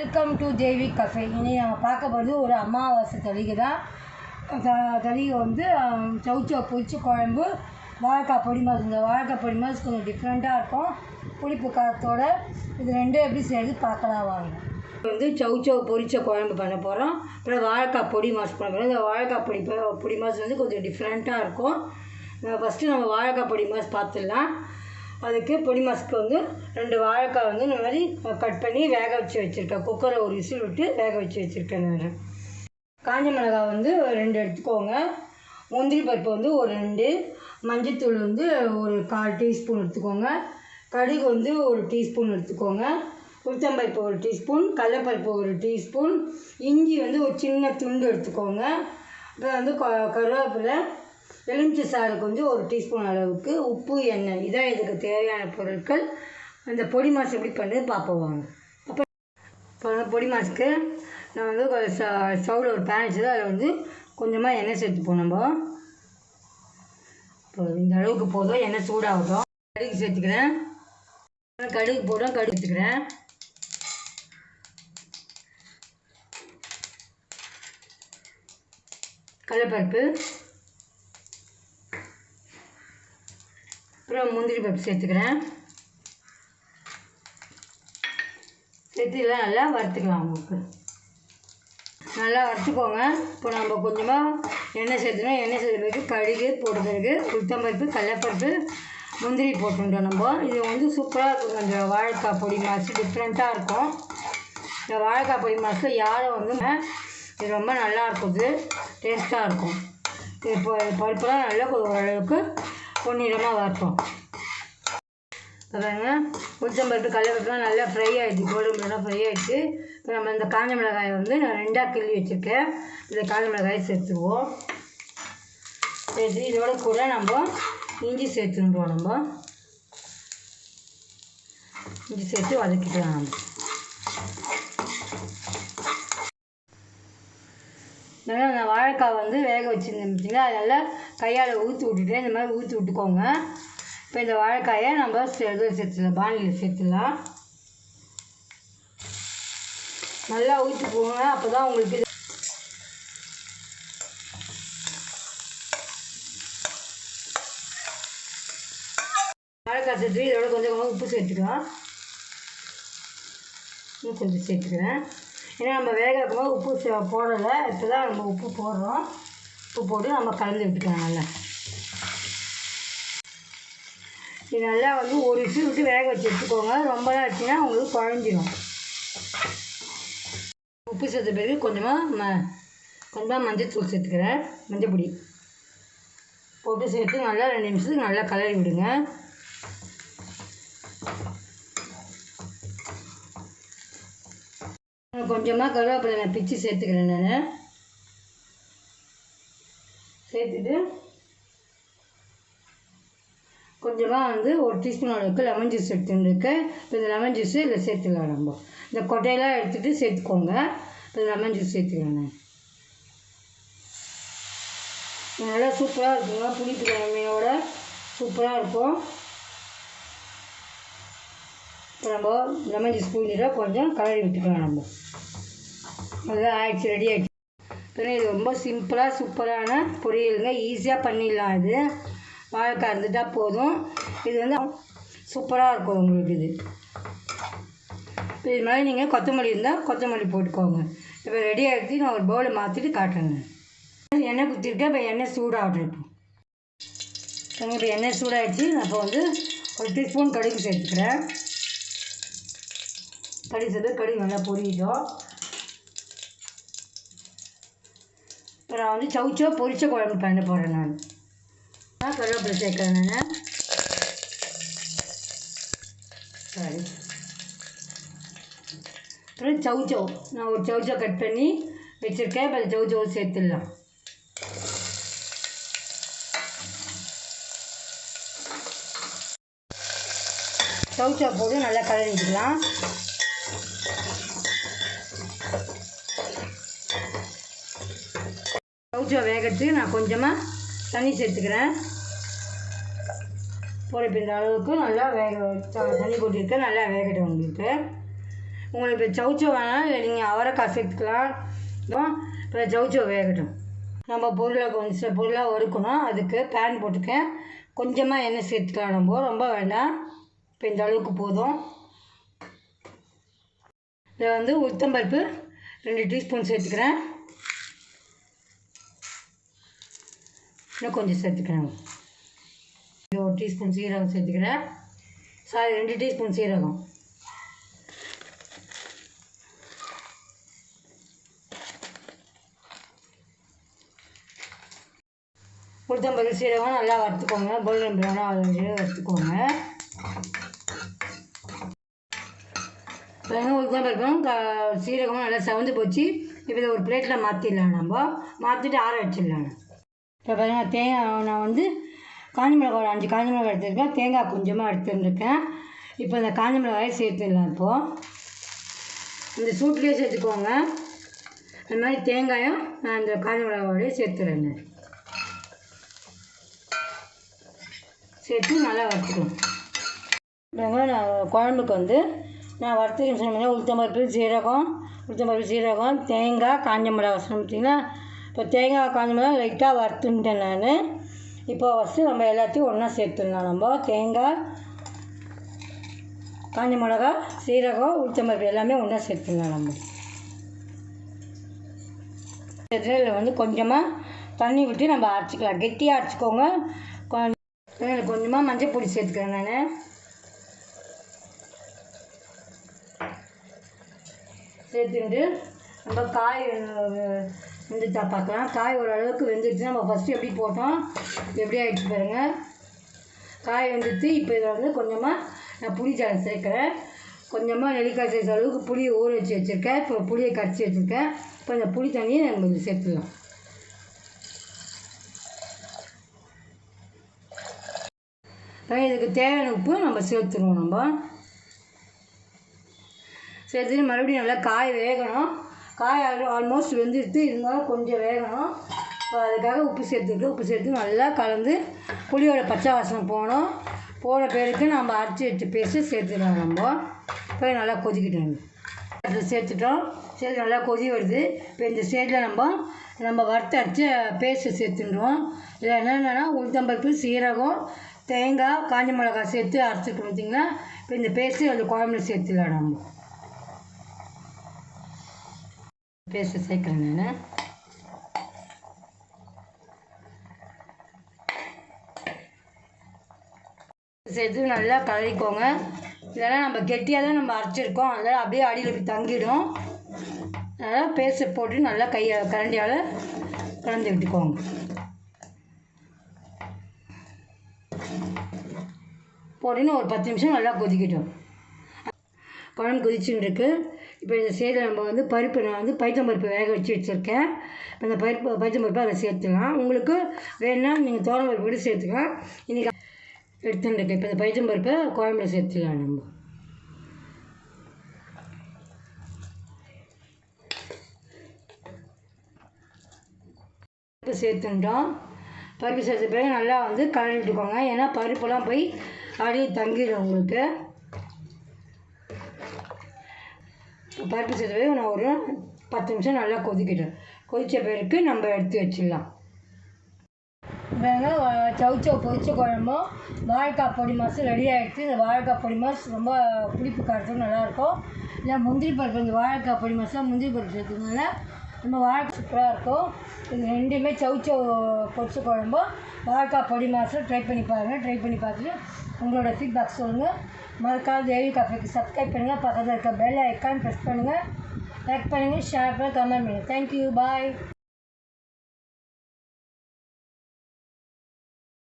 Welcome to Devi cafe இனி நம்ம பார்க்க போகிறது ஒரு அமாவாசை தளிகை தான் த- தளிகை வந்து சவுச்சோ பொரிச்சு குழம்பு வாழைக்காய் பொடி மாதிரி. இந்த வாழைக்காய் பொடி மாதிரி கொஞ்சம் டிஃப்ரெண்ட்டாக இருக்கும். புளிப்பு காரத்தோட இது ரெண்டும் எப்படி செய்யறது பார்க்கலாம் வாங்க. வந்து சவுச்சோ பொரிச்ச குழம்பு பண்ண போகிறோம் அப்புறம் வாழைக்காய் பொடி மாசு பண்ண போகிறோம் இந்த வாழைக்காய் பொடி பொடி மாசு வந்து கொஞ்சம் டிஃப்ரெண்ட்டாக இருக்கும். ஃபஸ்ட்டு நம்ம வாழைக்காய் பொடி மாசு பார்த்துடலாம். அதுக்கு பொடி மாசுக்கு வந்து ரெண்டு வாழைக்காய் வந்து இந்த மாதிரி கட் பண்ணி வேக வச்சு வச்சுருக்கேன். குக்கரை ஒரு விசில் விட்டு வேக வச்சு வச்சுருக்கேன் நான். காஞ்ச மிளகாய் வந்து ஒரு ரெண்டு எடுத்துக்கோங்க. முந்திரி பருப்பு வந்து ஒரு ரெண்டு. மஞ்சத்தூள் வந்து ஒரு கால் டீஸ்பூன் எடுத்துக்கோங்க. கடுகு வந்து ஒரு டீஸ்பூன் எடுத்துக்கோங்க. உளுத்தம்பருப்பு ஒரு டீஸ்பூன். கடலப்பருப்பு ஒரு டீஸ்பூன். இஞ்சி வந்து ஒரு சின்ன துண்டு எடுத்துக்கோங்க. அப்புறம் வந்து க- கருவேப்பிலை எலுமிச்சை சாறு வந்து ஒரு டீஸ்பூன் அளவுக்கு உப்பு எண்ணெய். இதான் இதுக்கு தேவையான பொருட்கள். அந்த பொடி மாசு எப்படி பண்ணுறது பார்ப்போம் வாங்க. அப்போ பொடி மாசுக்கு நான் வந்து கொஞ்சம் ச- ஸ்டவ்வில் ஒரு பேன் வச்சது அதில் வந்து கொஞ்சமாக எண்ணெய் சேர்த்துப்போம் நம்ம. இப்போ இந்த அளவுக்கு போதும். எண்ணெய் சூடாகட்டும். கடுகு சேர்த்துக்கிறேன். கடுகு போடுறோம் கடுகு சேர்த்துக்கிறேன். கடலைப்பருப்பு அப்புறம் முந்திரி பருப்பு சேர்த்துக்கிறேன். சேர்த்து இதெல்லாம் நல்லா வறுத்துக்கலாம் உங்களுக்கு. நல்லா வறுத்துக்கோங்க. இப்போ நம்ம கொஞ்சமாக எண்ணெய் சேர்த்துனோம் எண்ணெய் சேர்த்த பிறகு கடுகு போட்ட பிறகு உளுத்தம்பருப்பு கடலப்பருப்பு முந்திரி போட்டுட்டோம் நம்ம. இது வந்து சூப்பராக இருக்கும். அந்த வாழைக்காய் பொடி மாசு டிஃப்ரெண்ட்டாக இருக்கும். இந்த வாழைக்காய் பொடி மாசில் யாரும் வந்து இது ரொம்ப நல்லா இருக்குது டேஸ்ட்டாக இருக்கும். இப்போ பருப்புலாம் நல்லா ஓரளவுக்கு பொன்னிறமாக வறுப்போம். பாருங்க உளுத்தம்பருப்பு கடலப்பருப்புலாம் நல்லா ஃப்ரை ஆகிடுச்சு கோல்டு நல்லா ஃப்ரை ஆகிடுச்சு இப்போ நம்ம இந்த காஞ்ச மிளகாயை வந்து நான் ரெண்டாக கிள்ளி வச்சுருக்கேன். இந்த காஞ்ச மிளகாயை சேர்த்துக்குவோம். சேர்த்து இதோட கூட நம்ம இஞ்சி சேர்த்துருவோம் நம்ம. இஞ்சி சேர்த்து வதக்கிக்கலாம் நம்ம. நல்லா அந்த வாழைக்காய் வந்து வேக வச்சுருந்தேன். பார்த்தீங்களா அது நல்லா கையால் ஊற்றி விட்டுட்டு இந்த மாதிரி ஊற்றி விட்டுக்கோங்க. இப்போ இந்த வாழைக்காயை நம்ம சே- இது சேர்த்துலாம் பாணியில் சேர்த்துலாம் நல்லா ஊற்றி போங்க. அப்போ தான் உங்களுக்கு வாழைக்காய் சேர்த்து இதோட கொஞ்சம் கொஞ்சம் உப்பு சேர்த்துக்கலாம். இன்னும் கொஞ்சம் சேர்த்துக்கிறேன். ஏன்னா நம்ம வேக வைக்கும்போது உப்பு சே- போடலை. இப்போ தான் நம்ம உப்பு போடுறோம். உப்பு போட்டு நம்ம கலந்து விட்டுக்கலாம் நல்லா. இது நல்லா வந்து ஒரு விசில் விட்டு வேக வச்சு எடுத்துக்கோங்க. ரொம்ப நேரம் வச்சுன்னா உங்களுக்கு குழஞ்சிடும் உப்பு சேர்த்த பிறகு கொஞ்சமாக ம கொஞ்சமாக மஞ்சள் தூள் சேர்த்துக்கிறேன். மஞ்சள் பொடி போட்டு சேர்த்து நல்லா ரெண்டு நிமிஷத்துக்கு நல்லா கலரி விடுங்க. கொஞ்சமாக கருவேப்பிலை நான் பிச்சு சேர்த்துக்கிறேன் நான். சேர்த்துட்டு கொஞ்சமாக வந்து ஒரு டீஸ்பூன் அளவுக்கு லெமன் ஜூஸ் எடுத்துருக்கேன் இப்போ இந்த லெமன் ஜூஸு இதில் சேர்த்துக்கலாம் நம்ம. இந்த கொட்டையெல்லாம் எடுத்துகிட்டு சேர்த்துக்கோங்க. இப்போ லெமன் ஜூஸ் சேர்த்துக்கிறேன் நான். நல்லா சூப்பராக இருக்குங்க புளிப்பு கிழமையோட சூப்பராக இருக்கும். இப்போ நம்ம லெமன் ஜூஸ் புளிஞ்சிட கொஞ்சம் கலரி விட்டுக்கலாம் நம்ம. நல்லா ஆயிடுச்சு ரெடி ஆகிடுச்சு இது ரொம்ப சிம்பிளாக சூப்பரான பொரியலுங்க. ஈஸியாக பண்ணிடலாம் இது. வாழைக்காய் இருந்துட்டால் போதும். இது வந்து சூப்பராக இருக்கும் உங்களுக்கு இது. இப்போ இது மாதிரி நீங்கள் கொத்தமல்லி இருந்தால் கொத்தமல்லி போட்டுக்கோங்க. இப்போ ரெடி ஆகிடுச்சு நான் ஒரு பவுலை மாற்றிட்டு காட்டுறேங்க. எண்ணெய் குத்திருக்கேன் இப்போ எண்ணெய் சூடாகட்டும் இப்போ. இப்போ எண்ணெய் சூடாகிடுச்சு நான் இப்போ வந்து ஒரு டீஸ்பூன் கடுகு சேர்த்துக்கிறேன். கடுகு சேர்த்து கடி நல்லா பொரியட்டும் இப்போ நான் வந்து சவுச்சோ பொரிச்ச குழம்பு பண்ண போகிறேன் நான். நான் கருவேப்பிலை சேர்க்குறேன் நான். சரி. அப்புறம் சவுச்சோ நான் ஒரு சவுச்சோ கட் பண்ணி வச்சுருக்கேன். இப்போ அந்த சவுச்சோ சேர்த்துடலாம். சவுச்சோ போட்டு நல்லா கலரிக்கலாம். விட்டுக்கலாம் சவுச்சோ வேகத்துக்கு நான் கொஞ்சமாக தண்ணி சேர்த்துக்கிறேன். பொறுப்பின்ற இந்த அளவுக்கு நல்லா வேக தண்ணி போட்டிருக்கேன் நல்லா வேகட்டும் உங்களுக்கு. உங்களுக்கு சவுச்சோ வேணாம் இல்லை நீங்கள் அவரைக்காய் சேர்த்துக்கலாம். இப்போ சவுச்சோ வேகட்டும். நம்ம பொருளை கொஞ்சம் பொருளாக வறுக்கணும். அதுக்கு பேன் போட்டுக்கேன் கொஞ்சமாக எண்ணெய் சேர்த்துக்கலாம் நம்ம. ரொம்ப வேண்டாம். இப்போ இந்த அளவுக்கு போதும். இதில் வந்து உளுத்தம்பருப்பு ரெண்டு டீஸ்பூன் சேர்த்துக்கிறேன். இன்னும் கொஞ்சம் சேர்த்துக்கிறேன். ஒரு டீஸ்பூன் சீரகம் சேர்த்துக்கிறேன். சாரி ரெண்டு டீஸ்பூன் சீரகம். உளுத்தம்பருப்பு சீரகம் நல்லா வறுத்துக்கோங்க. கோல்டன் ப்ரௌனாக ஆரஞ்சு வறுத்துக்கோங்க வெங்காயம் க சீரகமும் நல்லா செவந்து போச்சு. இப்போ இதை ஒரு பிளேட்டில் மாற்றிடலாம் நம்ம. மாற்றிட்டு ஆற வச்சிடலாம். இப்போ பார்த்தீங்கன்னா தேங்காய் நான் வந்து காஞ்சி மிளகாய் ஒரு அஞ்சு காஞ்சி மிளகாய் எடுத்துருக்கேன். தேங்காய் கொஞ்சமாக எடுத்துருந்துருக்கேன் இப்போ இந்த காஞ்ச மிளகாயை சேர்த்துடலாம் இப்போது இந்த சூட்லேயே சேர்த்துக்கோங்க. அந்த மாதிரி தேங்காயும் நான் இந்த காஞ்சி மிளகாயோடய சேர்த்துறேன் சேர்த்து நல்லா வறுத்துக்கணும் நான் குழம்புக்கு வந்து நான் வறுத்துக்கன்னு சொன்னேன் உளுத்தம்பருப்பு சீரகம் உளுத்தம்பருப்பு சீரகம் தேங்காய் காஞ்ச மிளகா சொன்னீங்கன்னா இப்போ தேங்காய் காஞ்ச மிளகா லைட்டாக வறுத்துட்டேன் நான். இப்போ ஃபஸ்ட்டு நம்ம எல்லாத்தையும் ஒன்றா சேர்த்துடலாம் நம்ம. தேங்காய் காஞ்ச மிளகா சீரகம் உளுத்தம்பருப்பு எல்லாமே ஒன்றா சேர்த்துடலாம் நம்ம. இதில் வந்து கொஞ்சமாக தண்ணி விட்டு நம்ம அரைச்சிக்கலாம். கெட்டியாக அரைச்சிக்கோங்க. கொஞ்சம் கொஞ்சமாக மஞ்சள் பொடி சேர்த்துக்கிறேன் நான். சேர்த்துட்டு நம்ம காய் வெந்துச்சா பார்க்கலாம். காய் ஓரளவுக்கு வெந்துடுச்சு நம்ம ஃபஸ்ட்டு எப்படி போட்டோம்? எப்படி ஆகிடுச்சு பாருங்கள் காய் வெந்துச்சு இப்போ இதில் வந்து கொஞ்சமாக நான் புளி ஜலம் சேர்க்குறேன். கொஞ்சமாக நெல்லிக்காய் சேர்த்த அளவுக்கு புளியை ஊற வச்சு வச்சுருக்கேன். இப்போ புளியை கரைச்சி வச்சுருக்கேன். இப்போ இந்த புளி தண்ணியை நம்ம இதில் சேர்த்துக்கலாம். இதுக்கு தேவையான உப்பு நம்ம சேர்த்துருவோம் நம்ம. சேர்த்துட்டு மறுபடியும் நல்லா காய் வேகணும். காய் ஆல்மோஸ்ட் வெந்துடுத்து இருந்தாலும் கொஞ்சம் வேகணும். இப்போ அதுக்காக உப்பு சேர்த்துட்டு உப்பு சேர்த்து நல்லா கலந்து புளியோட பச்சை வாசனை போகணும். போன பேருக்கு நம்ம அரைச்சி வச்சு பேஸ்ட்டு சேர்த்துக்கலாம் நம்ம. போய் நல்லா கொதிக்கிட்டோம். அதில் சேர்த்துட்டோம். சேர்த்து நல்லா கொதி வருது. இப்போ இந்த ஸ்டேஜில் நம்ம நம்ம வறுத்து அரைச்ச பேஸ்ட்டு சேர்த்துடுறோம். இதில் என்னென்னா உளுத்தம்பருப்பு சீரகம் தேங்காய் காஞ்ச மிளகாய் சேர்த்து அரைச்சிட்டு பார்த்தீங்களா? இப்போ இந்த பேஸ்ட்டு அந்த குழம்புல சேர்த்துடலாம் நம்ம. பேஸ்ட்டு சேர்க்குறேன் நான். சேர்த்து நல்லா கலரிக்கோங்க இதெல்லாம் நம்ம கெட்டியாக தான் நம்ம அரைச்சிருக்கோம். அதனால் அப்படியே அடியில் போய் தங்கிடும். அதனால் பேஸ்ட் போட்டு நல்லா கையை கரண்டியால் கலந்து விட்டுக்கோங்க. போட்டுன்னு ஒரு பத்து நிமிஷம் நல்லா கொதிக்கட்டும். குழம்பு கொதிச்சுன்னு இருக்கு. இப்போ இந்த சைடில் நம்ம வந்து பருப்பு நான் வந்து பைத்தம்பருப்பு வேக வச்சு வச்சுருக்கேன். இப்போ இந்த பருப்பு பைத்தம்பருப்பு அதை சேர்த்துக்கலாம். உங்களுக்கு வேணுன்னா நீங்கள் தோரம் பருப்பு கூட சேர்த்துக்கலாம். இன்றைக்கி எடுத்துட்டுருக்கு இப்போ இந்த பைத்தம்பருப்பை குழம்புல சேர்த்துக்கலாம் நம்ம. பருப்பு சேர்த்துட்டோம். பருப்பு சேர்த்த பிறகு நல்லா வந்து கலந்துட்டுக்கோங்க ஏன்னா பருப்புலாம் போய் அப்படியே தங்கிடும் உங்களுக்கு. பருப்பு சேர்த்த பிறகு நான் ஒரு பத்து நிமிஷம் நல்லா கொதிக்கிட்டேன் கொதித்த பிறகு நம்ம எடுத்து வச்சிடலாம். பாருங்க சவுச்சவ் பொரிச்ச குழம்பும் வாழைக்காய் பொடி மாசு ரெடி ஆகிடுச்சு இந்த வாழைக்காய் பொடி மாசு ரொம்ப புளிப்பு காரத்துக்கு நல்லாயிருக்கும். இல்லை முந்திரி பருப்பு இந்த வாழைக்காய் பொடி மாசுலாம் முந்திரி பருப்பு சேர்த்துக்கனால நம்ம வாழைக்காய் சூப்பராக இருக்கும். இது ரெண்டுமே சவுச்சோ பொரிச்ச குழம்பும் வாழைக்காய் பொடி மாதம் ட்ரை பண்ணி பாருங்கள் ட்ரை பண்ணி பார்த்துட்டு உங்களோட ஃபீட்பேக் சொல்லுங்கள் மறக்காம தேவி காஃபிக்கு சப்ஸ்கிரைப் பண்ணுங்கள் பக்கத்தில் இருக்க பெல் ஐக்கான் ப்ரெஸ் பண்ணுங்கள் லைக் பண்ணுங்கள் ஷேர் பண்ணுங்கள் கமெண்ட் பண்ணுங்கள் தேங்க்யூ பாய்